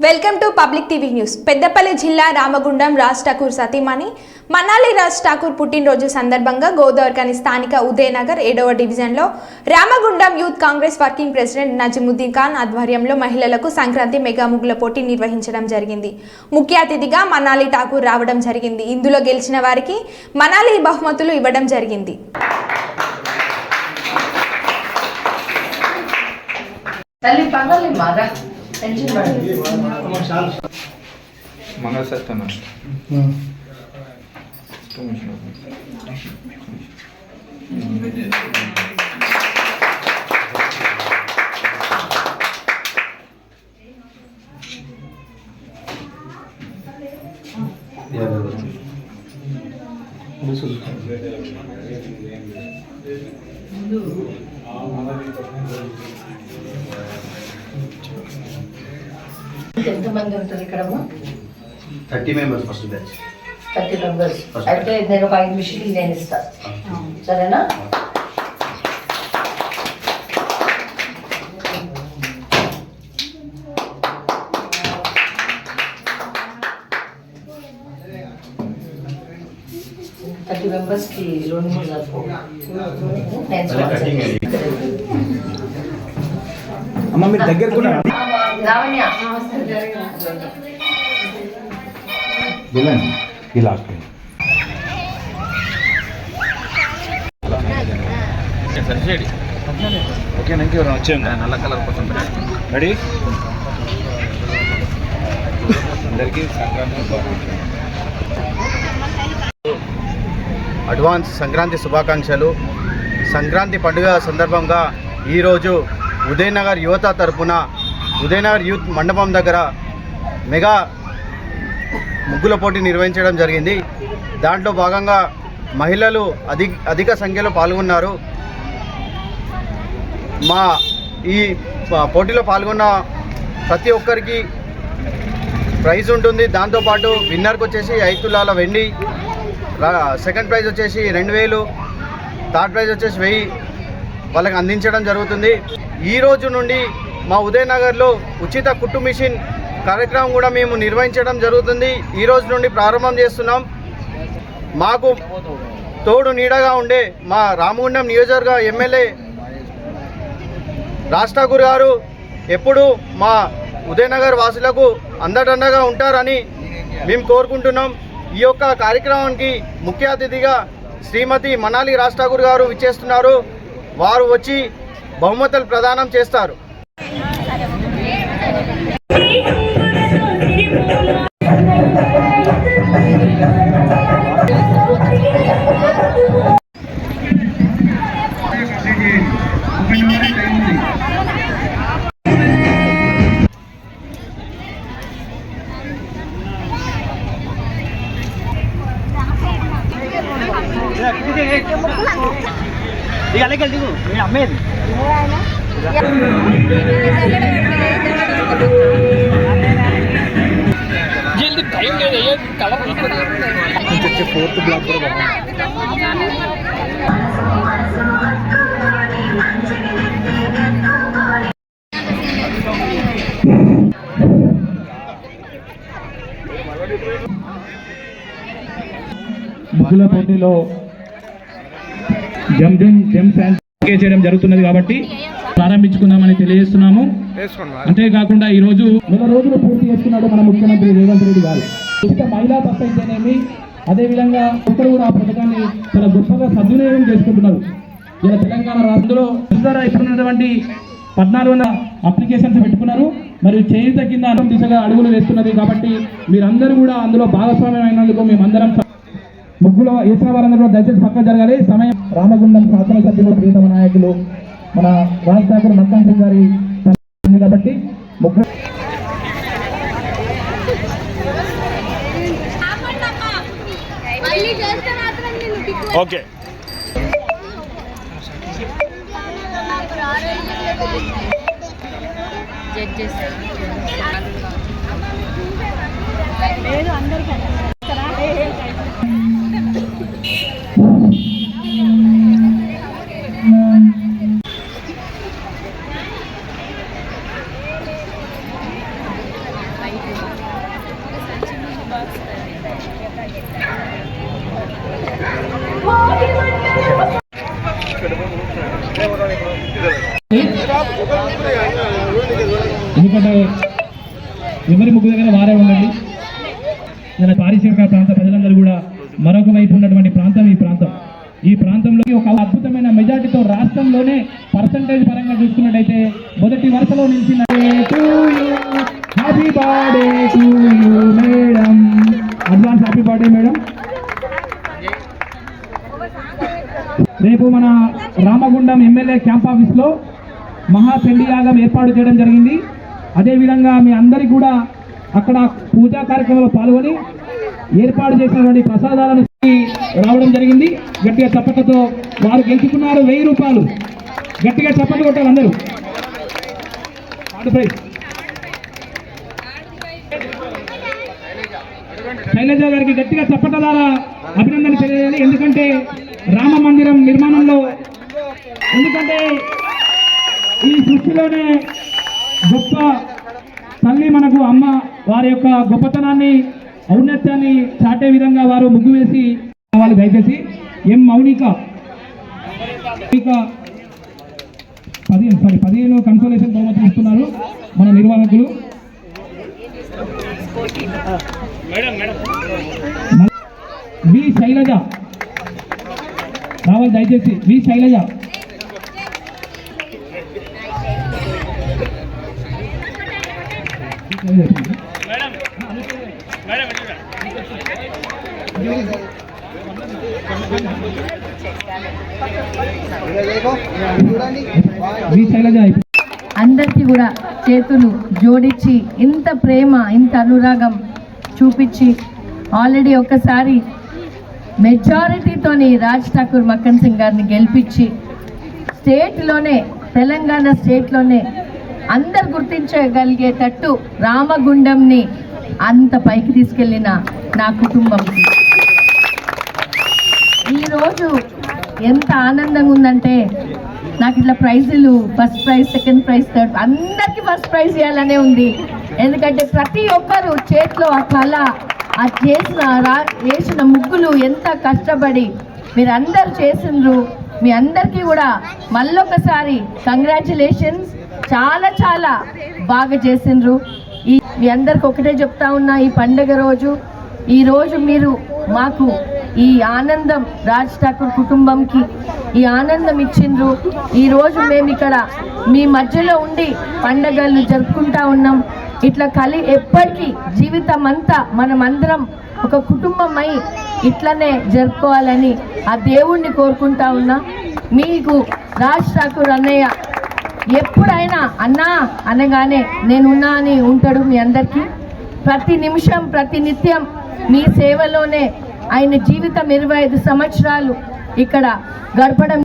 Welcome to public TV news. Peddapalli జిల్లా రామగుండం రాజ్ ఠాకూర్ సతీమణి మనాలి రాజ్ ఠాకూర్ పుట్టినరోజు సందర్భంగా గోదావరికని స్థానిక ఉదయనగర్ ఏడవ డివిజన్లో Ramagundam youth Congress working president Nazeemuddin Khan ఆధ్వర్యంలో మహిళలకు సంక్రాంతి మెగా ముగ్గుల పోటీ నిర్వహించడం జరిగింది. ముఖ్య అతిథిగా మనాలి ఠాకూర్ రావడం జరిగింది. ఇందులో గెలిచిన వారికి మనాలి బహుమతులు ఇవ్వడం జరిగింది. తల్లి Mangasattana. Thank you. ఎంతమంది ఉంటారు ఇక్కడ thirty members first batch thirty members అయితే నేను ఒక ఐదు మిషన్లు నేను ఇస్తా సరేనా థర్టీ మెంబర్స్కి రెండు మూడు సరిపో నేను cutting sponsor. అమ్మ మీరు దగ్గర కూడా లావణ్య వెళ్ళండి. ఈ లాస్ట్ ఓకే నాకు ఎవరైనా వచ్చాను నల్ల కలర్ కోసం రెడీ అందరికీ సంక్రాంతి శుభాకాంక్షలు. అడ్వాన్స్ సంక్రాంతి శుభాకాంక్షలు. సంక్రాంతి పండుగ సందర్భంగా ఈరోజు ఉదయనగర్ యువత తరపున ఉదయనగర్ యూత్ మండపం దగ్గర మెగా ముగ్గుల పోటీ నిర్వహించడం జరిగింది. దాంట్లో భాగంగా మహిళలు అధిక అధిక సంఖ్యలో పాల్గొన్నారు. మా ఈ పోటీలో పాల్గొన్న ప్రతి ఒక్కరికి ప్రైజ్ ఉంటుంది. దాంతోపాటు విన్నర్కి వచ్చేసి ఐదు తులాల వెండి సెకండ్ ప్రైజ్ వచ్చేసి రెండు వేలు థర్డ్ ప్రైజ్ వచ్చేసి వెయ్యి వాళ్ళకి అందించడం జరుగుతుంది. ఈ రోజు నుండి మా ఉదయనగర్లో ఉచిత కుట్టు మిషన్ కార్యక్రమం కూడా మేము నిర్వహించడం జరుగుతుంది. ఈ రోజు నుండి ప్రారంభం చేస్తున్నాం. మాకు తోడు నీడగా ఉండే మా రామగుండం నియోజకవర్గ ఎమ్మెల్యే రాజ్ గారు ఎప్పుడు మా ఉదయనగర్ వాసులకు అందడండగా ఉంటారని మేము కోరుకుంటున్నాం. ఈ యొక్క కార్యక్రమానికి ముఖ్య అతిథిగా శ్రీమతి మనాలి రాజ్ గారు విచ్చేస్తున్నారు. వారు వచ్చి బహుమతులు ప్రదానం చేస్తారు. ఫోర్త్ బ్లాక్ కూడా బాగుంది ముగ్గుల పోటీలో జమ్ జమ్ జమ్ ఫ్యాన్స్ చేయడం జరుగుతున్నది కాబట్టి ప్రారంభించుకుందామని తెలియజేస్తున్నాము. అంతేకాకుండా ఈ రోజు నెల రోజులు పూర్తి చేస్తున్నాడు మన ముఖ్యమంత్రి రేవంత్ రెడ్డి గారు. ఉచిత మహిళా బస్ అయితేనేమి అదేవిధంగా ఒక్కరు కూడా ఆ పథకాన్ని చాలా గొప్పగా సద్వినియోగం చేసుకుంటున్నారు. ఇలా తెలంగాణ రాష్ట్రంలో ఇప్పుడున్నటువంటి పద్నాలుగు వందల అప్లికేషన్స్ పెట్టుకున్నారు. మరియు చేయుత కింద అన్నం దిశగా అడుగులు వేస్తున్నది కాబట్టి మీరందరూ కూడా అందులో భాగస్వామ్యం అయినందుకు మేమందరం ముగ్గులో వేసిన వారందరూ కూడా దయచేసి పక్క జరగాలి. సమయం రామగుండం శాసనసభ్యులు ప్రీతమ నాయకులు మన రాజ్ ఠాకూర్ మక్కన్ సింగ్ గారి ఉంది కాబట్టి ముగ్గురు ఓకే. లేదు అందరికీ ఎందుకంటే ఎవరి ముగ్గు దగ్గర వారే ఉండండి. ఇలా పారిశ్రామిక ప్రాంత ప్రజలందరూ కూడా మరొక వైపు ఉన్నటువంటి ప్రాంతం ఈ ప్రాంతం. ఈ ప్రాంతంలో ఒక అద్భుతమైన మెజార్టీతో రాష్ట్రంలోనే పర్సంటేజ్ పరంగా చూసుకున్నట్టయితే మొదటి వరుసలో నిలిచిన happy birthday to you madam advance happy birthday madam రేపు మన రామగుండం ఎమ్మెల్యే క్యాంప్ ఆఫీస్లో మహా యాగం ఏర్పాటు చేయడం జరిగింది. అదేవిధంగా మీ అందరికీ కూడా అక్కడ పూజా కార్యక్రమంలో పాల్గొని ఏర్పాటు చేసినటువంటి ప్రసాదాలను రావడం జరిగింది. గట్టిగా చప్పట్లతో వారు గెలుచుకున్నారు. వెయ్యి రూపాయలు. గట్టిగా చప్పట్లు కొట్టాలి అందరూ. శైలజ గారికి గట్టిగా చప్పట్ల ద్వారా అభినందన తెలియజేయాలి. ఎందుకంటే రామ మందిరం నిర్మాణంలో ఎందుకంటే ఈ సృష్టిలోనే గొప్ప తల్లి మనకు అమ్మ వారి యొక్క గొప్పతనాన్ని ఔన్నత్యాన్ని చాటే విధంగా వారు ముగ్గు వేసి వాళ్ళు దయచేసి. ఎం మౌనిక. పదిహేను సారీ పదిహేను కన్సోలేషన్ బహుమతి ఇస్తున్నారు మన నిర్వాహకులు. వి శైలజ. రావాలి దయచేసి. వి శైలజ. అందరికీ కూడా చేతులు జోడించి ఇంత ప్రేమ ఇంత అనురాగం చూపించి ఆల్రెడీ ఒకసారి మెజారిటీతోని రాజ్ ఠాకూర్ మక్కన్ సింగ్ గారిని గెలిపించి స్టేట్లోనే తెలంగాణ స్టేట్లోనే అందరు గుర్తించగలిగేటట్టు రామగుండంని అంత పైకి తీసుకెళ్ళిన నా కుటుంబంకి ఈరోజు ఎంత ఆనందంగా ఉందంటే నాకు ఇట్లా ప్రైజులు first prize second prize third అందరికీ ఫస్ట్ ప్రైజ్ ఇవ్వాలనే ఉంది. ఎందుకంటే ప్రతి ఒక్కరు చేతిలో ఆ కళ ఆ చేసిన వేసిన ముగ్గులు ఎంత కష్టపడి మీరు అందరు చేసిండ్రు. మీ అందరికీ కూడా మళ్ళొకసారి కంగ్రాచులేషన్స్ చాలా చాలా బాగా చేసిండ్రు. ఈ మీ అందరికి ఒకటే చెప్తా ఉన్నా ఈ పండగ రోజు ఈరోజు మీరు మాకు ఈ ఆనందం రాజ్ ఠాకూర్ కుటుంబంకి ఈ ఆనందం ఇచ్చిండ్రు. ఈరోజు మేము ఇక్కడ మీ మధ్యలో ఉండి పండగలు జరుపుకుంటా ఉన్నాం. ఇట్లా కలి ఎప్పటికీ జీవితం అంతా మనం అందరం ఒక కుటుంబమై ఇట్లనే జరుపుకోవాలని ఆ దేవుణ్ణి కోరుకుంటా ఉన్నా. మీకు రాజ్ ఠాకూర్ అన్నయ్య ఎప్పుడైనా అన్నా అనగానే నేనున్నా అని ఉంటాడు మీ అందరికీ. ప్రతి నిమిషం ప్రతి నిత్యం మీ సేవలోనే ఆయన జీవితం ఇరవై ఐదు సంవత్సరాలు ఇక్కడ గడపడం